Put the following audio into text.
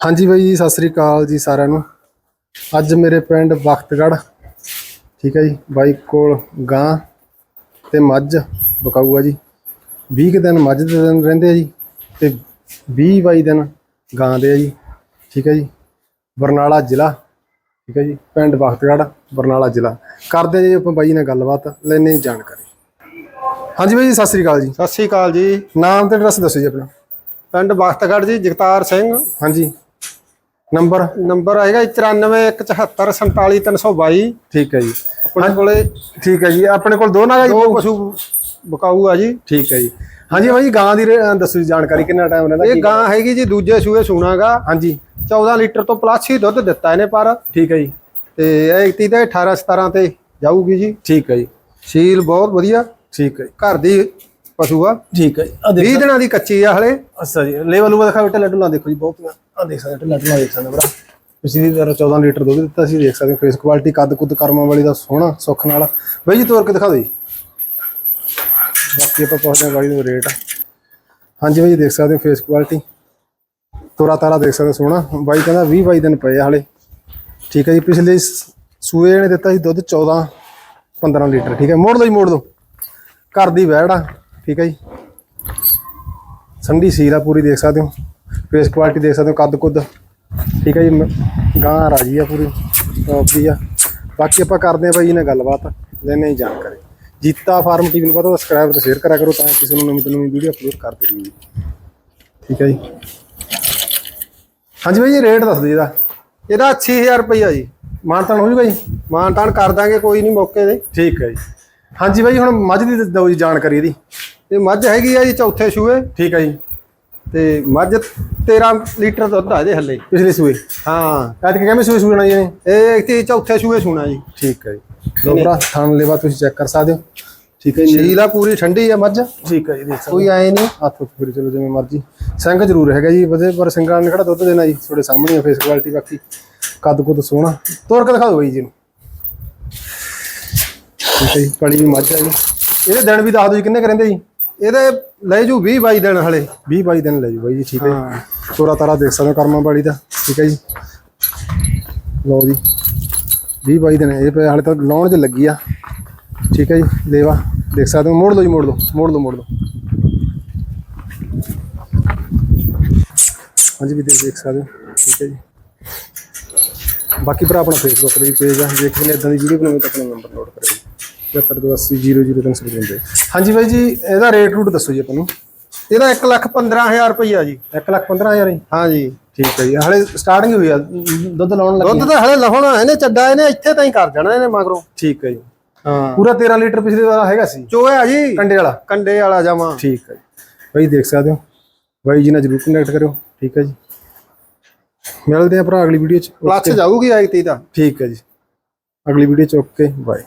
ਹਾਂਜੀ ਬਾਈ ਜੀ ਸਤਿ ਸ੍ਰੀ ਅਕਾਲ ਜੀ ਸਾਰਿਆਂ ਨੂੰ। ਅੱਜ ਮੇਰੇ ਪਿੰਡ ਬਖਤਗੜ੍ਹ ਠੀਕ ਹੈ ਜੀ ਬਾਈ ਕੋਲ ਗਾਂ ਤੇ ਮੱਝ ਬਕਾਊਆ ਜੀ। 20 ਕੁ ਦਿਨ ਮੱਝ ਦੇ ਦਿਨ ਰਹਿੰਦੇ ਆ ਜੀ ਤੇ 20 22 ਦਿਨ ਗਾਂ ਦੇ ਆ ਜੀ ਠੀਕ ਹੈ ਜੀ। ਬਰਨਾਲਾ ਜ਼ਿਲ੍ਹਾ ਠੀਕ ਹੈ ਜੀ ਪਿੰਡ ਬਖਤਗੜ੍ਹ ਬਰਨਾਲਾ ਜ਼ਿਲ੍ਹਾ। ਕਰਦੇ ਜੀ ਆਪਾਂ ਬਾਈ ਨਾਲ ਗੱਲਬਾਤ ਲੈਣੇ ਜਾਣਕਾਰੀ। ਹਾਂਜੀ ਬਾਈ ਜੀ ਸਤਿ ਸ੍ਰੀ ਅਕਾਲ ਜੀ। ਸਤਿ ਸ਼੍ਰੀ ਅਕਾਲ ਜੀ। ਨਾਮ ਤੇ ਐਡਰੈਸ ਦੱਸੋ ਜੀ ਆਪਣਾ। ਪਿੰਡ ਬਖਤਗੜ੍ਹ ਜੀ ਜਗਤਾਰ ਸਿੰਘ। ਹਾਂਜੀ। ਨੰਬਰ ਨੰਬਰ ਹੈਗਾ 9417474322 ਠੀਕ ਹੈ ਜੀ। ਆਪਣੇ ਕੋਲੇ ਠੀਕ ਹੈ ਜੀ। ਆਪਣੇ ਕੋਲ ਦੋ ਨਾਗ ਦੋ ਪਸ਼ੂ ਬਕਾਊ ਆ ਜੀ। ਠੀਕ ਹੈ ਜੀ। ਹਾਂਜੀ ਭਾਈ ਗਾਂ ਦੀ ਦੱਸੋ ਜੀ ਜਾਣਕਾਰੀ ਕਿੰਨਾ ਟਾਈਮ ਰਹਿੰਦਾ ਇਹ ਗਾਂ ਹੈਗੀ ਜੀ ਦੂਜੇ ਸੂਏ ਸੂਣਾਗਾ। ਹਾਂਜੀ। 14 ਲੀਟਰ ਤੋਂ ਪਲੱਸ ਹੀ ਦੁੱਧ ਦਿੱਤਾ ਇਹਨੇ ਪਰ। ਠੀਕ ਹੈ ਜੀ। ਤੇ ਇਹ ਤੀ ਤੇ 18 17 ਤੇ ਜਾਊਗੀ ਜੀ। ਠੀਕ ਹੈ ਜੀ। ਸੀਲ ਬਹੁਤ ਵਧੀਆ। ਠੀਕ ਹੈ ਜੀ। ਘਰ ਦੀ ਪਸ਼ੂ ਆ। ਠੀਕ ਹੈ ਆ 20 ਦਿਨਾਂ ਦੀ ਕੱਚੀ ਆ ਹਲੇ। ਅੱਛਾ ਜੀ ਲੈਵਲ ਉਹ ਦਿਖਾਓ ਢਿੱਲਾ ਢੁੱਲਾ ਦੇਖੋ ਜੀ ਬਹੁਤ ਆ ਦੇਖ ਸਕਦੇ ਢਿੱਲਾ ਢੁੱਲਾ ਦੇਖ ਸਕਦੇ ਭਰਾ। ਪਿਛਲੀ ਵਾਰ 14 ਲੀਟਰ ਦੁੱਧ ਦਿੱਤਾ ਸੀ ਦੇਖ ਸਕਦੇ ਫੇਸ ਕੁਆਲਿਟੀ ਕੱਦ ਕੁੱਦ ਕਰਮਾਂ ਵਾਲੀ ਦਾ ਸੋਹਣਾ ਸੁੱਖ ਨਾਲ। ਬਾਈ ਜੀ ਤੋਰ ਕੇ ਦਿਖਾ ਦਿਓ ਜੀ। ਬਾਕੀ ਆਪਾਂ ਪੁੱਛਦੇ ਹਾਂ ਬਾਈ ਦਾ ਰੇਟ। ਹਾਂਜੀ ਬਾਈ ਦੇਖ ਸਕਦੇ ਹੋ ਫੇਸ ਕੁਆਲਿਟੀ। ਤੋਰਾ ਤਾਰਾ ਦੇਖ ਸਕਦੇ ਸੋਹਣਾ। ਬਾਈ ਕਹਿੰਦਾ 20 22 ਦਿਨ ਪਏ ਆ ਹਲੇ। ਠੀਕ ਹੈ ਜੀ ਪਿਛਲੇ ਸੂਏ ਨੇ ਦਿੱਤਾ ਸੀ ਦੁੱਧ 14 15 ਲੀਟਰ। ਠੀਕ ਹੈ ਮੋੜ ਲਓ ਜੀ ਮੋੜ ਲਓ। ਘਰ ਦੀ ਵਹਿੜ ਠੀਕ ਹੈ ਜੀ। ਸੰਡੀ ਸੀਲ ਆ ਪੂਰੀ ਦੇਖ ਸਕਦੇ ਹੋ। ਫੇਸ ਕੁਆਲਿਟੀ ਦੇਖ ਸਕਦੇ ਹੋ ਕੱਦ ਕੁੱਦ। ਠੀਕ ਹੈ ਜੀ ਗਾਂ ਰਾਜੀ ਆ ਪੂਰੀ। ਟੌਪ ਦੀ ਆ। ਬਾਕੀ ਆਪਾਂ ਕਰਦੇ ਆ ਬਾਈ ਨਾਲ ਗੱਲਬਾਤ। ਲੈਣੇ ਜਾਣਕਾਰੀ। ਜੀਤਾ ਫਾਰਮ ਟੀਵੀ ਨੂੰ ਪਤਾ ਸਬਸਕ੍ਰਾਈਬ ਤੇ ਸ਼ੇਅਰ ਕਰਿਆ ਕਰੋ ਤਾਂ ਕਿਸੇ ਨੂੰ ਨਵੀਂ ਤੋਂ ਨਵੀਂ ਵੀਡੀਓ ਅਪਲੋਡ ਕਰਦੇ ਰਹੀਏ ਠੀਕ ਹੈ ਜੀ। ਹਾਂਜੀ ਬਾਈ ਜੀ ਰੇਟ ਦੱਸ ਦਿਓ ਇਹਦਾ। ਇਹਦਾ 8000 ਰੁਪਈਆ ਜੀ। ਮਾਨਤਾਨ ਹੋ ਜੂਗਾ ਜੀ? ਮਾਨ ਤਾਨ ਕਰ ਦਾਂਗੇ ਕੋਈ ਨਹੀਂ ਮੌਕੇ ਦੇ ਠੀਕ ਹੈ ਜੀ। ਹਾਂਜੀ ਬਾਈ ਹੁਣ ਮੱਝ ਦੀ ਦਿਓ ਜੀ ਜਾਣਕਾਰੀ ਇਹਦੀ। ਇਹ ਮੱਝ ਹੈਗੀ ਆ ਜੀ ਚੌਥੇ ਸੂਏ। ਠੀਕ ਹੈ ਜੀ। ਤੇ ਮੱਝ 13 ਲੀਟਰ ਦੁੱਧ ਆ ਇਹਦੇ ਹੱਲੇ। ਪਿਛਲੇ ਸੂਏ? ਹਾਂ। ਐਤਕੀ ਕਿਵੇਂ ਸੂਏ ਸੂਣਾ ਜੀ ਨੇ ਇਹ ਇੱਥੇ ਚੌਥੇ ਸੂਏ ਸੁਣਾ ਜੀ। ਠੀਕ ਹੈ ਜੀ। ਲੋ ਭਰਾ ਥਣ ਲੈਵਾ ਤੁਸੀਂ ਚੈੱਕ ਕਰ ਸਕਦੇ ਹੋ। ਠੀਕ ਹੈ ਜੀ। ਸ਼ੀਲਾ ਪੂਰੀ ਠੰਡੀ ਆ ਮੱਝ। ਠੀਕ ਹੈ ਜੀ ਦੇਖ ਕੋਈ ਆਏ ਨਹੀਂ। ਹੱਥ ਉੱਤੇ ਫਿਰ ਚਲੋ ਜਿਵੇਂ ਮਰਜ਼ੀ। ਸਿੰਘ ਜ਼ਰੂਰ ਹੈਗਾ ਜੀ ਵਧੇ ਪਰ ਸਿੰਘਾਂ ਨੇ ਕਿਹੜਾ ਦੁੱਧ ਦੇਣਾ ਜੀ? ਤੁਹਾਡੇ ਸਾਹਮਣੇ ਆ ਫੇਸ ਕੁਆਲਿਟੀ ਬਾਕੀ। ਕੱਦ ਕੁੱਦ ਸੋਹਣਾ। ਤੋਰ ਕੇ ਦਿਖਾ ਦਿਓ ਬਾਈ ਜੀ ਨੂੰ ਠੀਕ ਹੈ ਜੀ ਪਲੀ ਵੀ ਮੱਝ ਹੈ ਜੀ। ਇਹਦੇ ਦਿਨ ਵੀ ਦੱਸ ਦਿਓ ਜੀ ਕਿੰਨੇ ਕੁ ਰਹਿੰਦੇ ਜੀ? ਇਹਦੇ ਲੈ ਜੂ 20 22 ਦਿਨ ਹਲੇ 20 22 ਦਿਨ ਲੈ ਜੂ ਬਾਈ ਜੀ ਠੀਕ ਹੈ ਹਾਂ। ਤੋਰਾ ਤਾਰਾ ਦੇਖ ਸਕਦੇ ਕਰਮਾਂ ਵਾਲੀ ਦਾ ਠੀਕ ਹੈ ਜੀ। ਲਓ ਜੀ 20 22 ਦਿਨ ਇਹ ਹਲੇ ਤਾਂ ਲਾਉਣ 'ਚ ਲੱਗੀ ਆ। ਠੀਕ ਹੈ ਜੀ ਲੇਵਾ ਦੇਖ ਸਕਦੇ ਹੋ ਮੋੜ ਲਓ ਜੀ ਮੋੜ ਲਓ ਮੋੜ ਲਓ ਮੋੜ ਲਓ। ਹਾਂਜੀ ਵੀ ਦੇਖ ਸਕਦੇ ਹੋ ਠੀਕ ਹੈ ਜੀ। ਬਾਕੀ ਭਰਾ ਆਪਣਾ ਫੇਸਬੁੱਕ ਤੇ ਵੀ ਪੇਜ ਆ ਦੇਖ ਕਿਸੇ ਨੇ ਇਦਾਂ ਦੀ ਵੀਡੀਓ ਬਣਾਉਣੀ ਤਾਂ ਨੰਬਰ ਨੋਟ ਕਰਿਓ 778000 ਹਾਂਜੀ ਬਾਈ ਜੀ ਇਹਦਾ ਰੇਟ ਰੂਟ ਦੱਸੋ ਜੀ ਆਪਾਂ ਇਹਦਾ 1 ਲੱਖ 15000 ਰੁਪਈਆ ਜੀ। 1 ਲੱਖ 15000 ਜੀ। ਹਾਂ ਜੀ। ਠੀਕ ਹੈ ਜੀ। ਹਲੇ ਸਟਾਰਟਿੰਗ ਹੋਈ ਆ ਦੁੱਧ ਲਾਉਣ ਲੱਗੇ ਦੁੱਧ ਤਾਂ ਹਲੇ ਲਾਉਣਾ ਇਹਨੇ ਚੱਡਾ ਇਹਨੇ ਇੱਥੇ ਤਾਂ ਹੀ ਕਰ ਜਾਣਾ ਇਹਨੇ ਮਗਰੋਂ। ਠੀਕ ਹੈ ਜੀ। ਹਾਂ। ਪੂਰਾ 13 ਲੀਟਰ ਪਿਛਲੇ ਵਾਲਾ ਹੈਗਾ ਸੀ। ਚੋਇਆ ਜੀ। ਕੰਡੇ ਵਾਲਾ। ਕੰਡੇ ਵਾਲਾ ਜਾਵਾਂ ਠੀਕ ਹੈ ਬਾਈ ਦੇਖ ਸਕਦੇ ਹੋ। ਬਾਈ ਜੀ ਨਾਲ ਜਰੂਰ ਕੰਟੈਕਟ ਕਰਿਓ। ਠੀਕ ਹੈ ਜੀ। ਮਿਲਦੇ ਆ ਭਰਾ ਅਗਲੀ ਵੀਡੀਓ ਚ। ਪਲੱਸ ਜਾਊਗੀ ਆਈ ਤੇ ਤਾਂ। ਠੀਕ ਹੈ ਜੀ। ਅਗਲੀ ਵੀਡੀਓ ਚ ਓਕੇ। ਬਾਏ